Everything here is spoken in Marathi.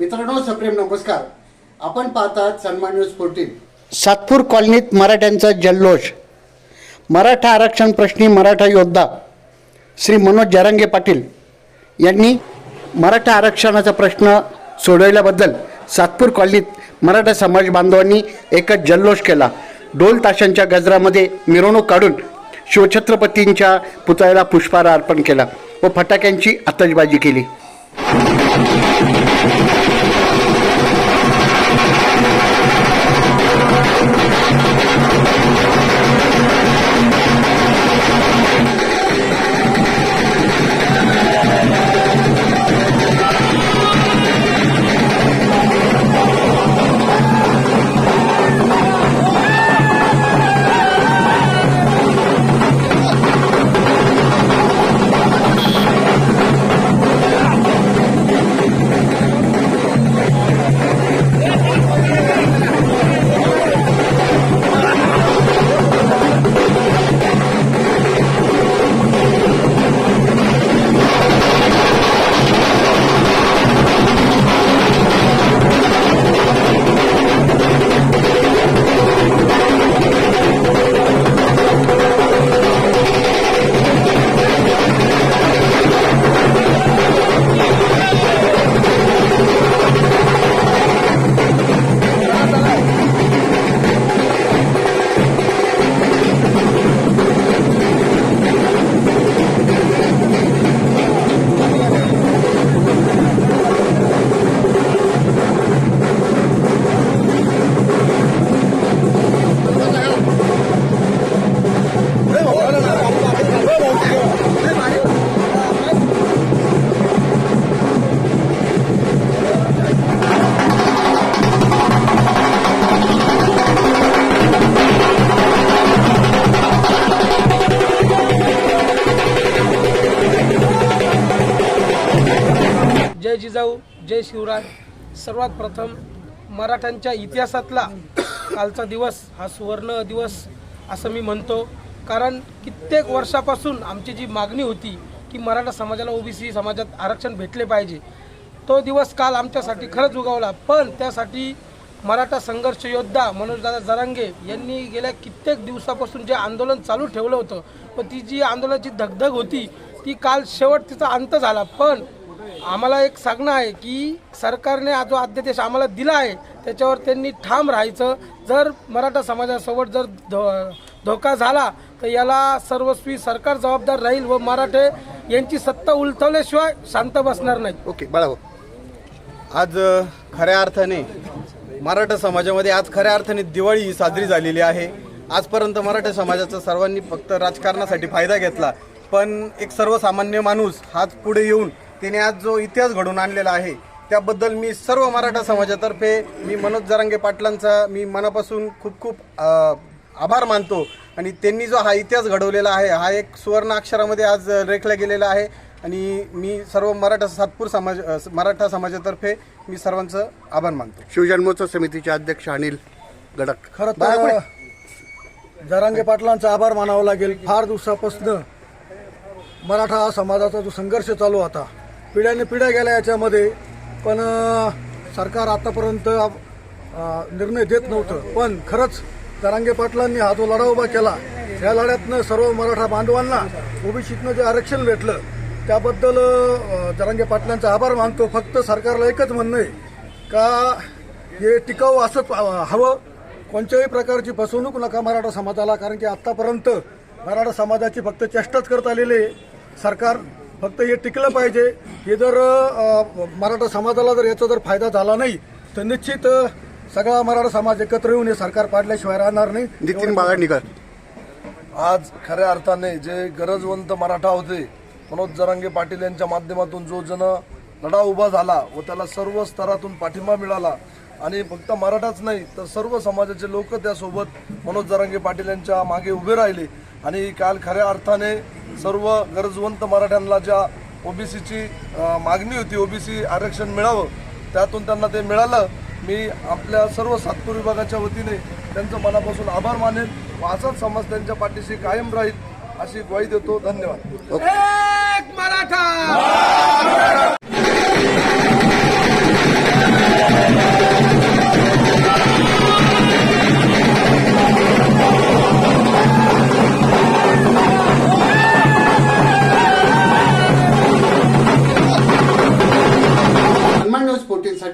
मित्रांनो सप्रेम नमस्कार. आपण पाहतात सन्मान न्यूज फोर्टीन. सातपूर कॉलनीत मराठ्यांचा जल्लोष. मराठा आरक्षण प्रश्नी मराठा योद्धा श्री मनोज जरांगे पाटील यांनी मराठा आरक्षणाचा प्रश्न सोडवल्याबद्दल सातपूर कॉलनीत मराठा समाज बांधवांनी एकच जल्लोष केला. ढोल ताशांच्या गजरामध्ये मिरवणूक काढून शिवछत्रपतींच्या पुतळ्याला पुष्पहार अर्पण केला व फटाक्यांची आतषबाजी केली. जय जिजाऊ जय शिवराज सर्वात प्रथम मराठ्यांच्या इतिहासातला कालचा दिवस हा सुवर्ण दिवस असं मी म्हणतो. कारण कित्येक वर्षापासून आमची जी मागणी होती की मराठा समाजाला ओबीसी समाजात आरक्षण भेटले पाहिजे तो दिवस काल आमच्यासाठी खरंच उगवला. पण त्यासाठी मराठा संघर्ष योद्धा मनोजदादा जरांगे यांनी गेल्या कित्येक दिवसापासून जे आंदोलन चालू ठेवलं होतं पण ती जी आंदोलनाची धगधग होती ती काल शेवट तिचा अंत झाला. पण आम्हाला एक सांगणं आहे की सरकारने जो अध्यादेश आम्हाला दिला आहे त्याच्यावर त्यांनी ठाम राहायचं. जर मराठा समाजासोबत जर धो धोका झाला तर याला सर्वस्वी सरकार जबाबदार राहील व मराठे यांची सत्ता उलथवल्याशिवाय शांत बसणार नाही ओके बाळा आज खऱ्या अर्थाने मराठा समाजामध्ये आज खऱ्या अर्थाने दिवाळी ही साजरी झालेली आहे. आजपर्यंत मराठा समाजाचा सर्वांनी फक्त राजकारणासाठी फायदा घेतला. पण एक सर्वसामान्य माणूस हाच पुढे येऊन त्याने आज जो इतिहास घडवून आणलेला आहे त्याबद्दल मी सर्व मराठा समाजातर्फे मी मनोज जरांगे पाटलांचा मी मनापासून खूप खूप आभार मानतो. आणि त्यांनी जो हा इतिहास घडवलेला आहे हा एक सुवर्ण अक्षरामध्ये आज रेखला गेलेला आहे. आणि मी सर्व मराठा सातपूर समाज मराठा समाजातर्फे मी सर्वांचं आभार मानतो. शिवजन्मोत्सव समितीचे अध्यक्ष अनिल गडक. खरं. तर जरांगे पाटलांचा आभार मानावा लागेल. फार दिवसापासून मराठा समाजाचा जो संघर्ष चालू होता पिढ्याने पिढ्या गेल्या याच्यामध्ये. पण सरकार आतापर्यंत निर्णय देत नव्हतं. पण खरंच तरांगे पाटलांनी हा जो लढा उभा केला या लढ्यातनं सर्व मराठा बांधवांना ओबीसीतनं जे आरक्षण भेटलं त्याबद्दल अं, जरांगे पाटलांचा आभार मानतो. फक्त सरकारला एकच म्हणणं आहे का हे टिकाऊ असंच हवं. कोणत्याही प्रकारची फसवणूक नका मराठा समाजाला कारण की आतापर्यंत मराठा समाजाची फक्त चेष्टाच करत आलेले सरकार. फक्त हे टिकलं पाहिजे. हे जर मराठा समाजाला जर याचा जर फायदा झाला नाही तर निश्चित सगळा मराठा समाज एकत्र येऊन हे सरकार पाडल्याशिवाय राहणार नाही. नितीन बागाडणीकर आज खऱ्या अर्थाने जे गरजवंत मराठा होते मनोज जरांगे पाटील यांच्या माध्यमातून जो जन लढा उभा झाला व त्याला सर्व स्तरातून पाठिंबा मिळाला आणि फक्त मराठाच नाही तर सर्व समाजाचे लोक त्यासोबत मनोज जरांगे पाटील यांच्या मागे उभे राहिले. आणि काल खऱ्या अर्थाने सर्व गरजवंत मराठ्यांना ज्या ओबीसीची मागणी होती ओबीसी आरक्षण मिळावं त्यातून त्यांना ते मिळालं. मी आपल्या सर्व सातपूर विभागाच्या वतीने त्यांचं मनापासून आभार मानेन. व असाच समाज त्यांच्या पाठीशी कायम राहील अशी ग्वाही देतो. धन्यवाद. मराठा!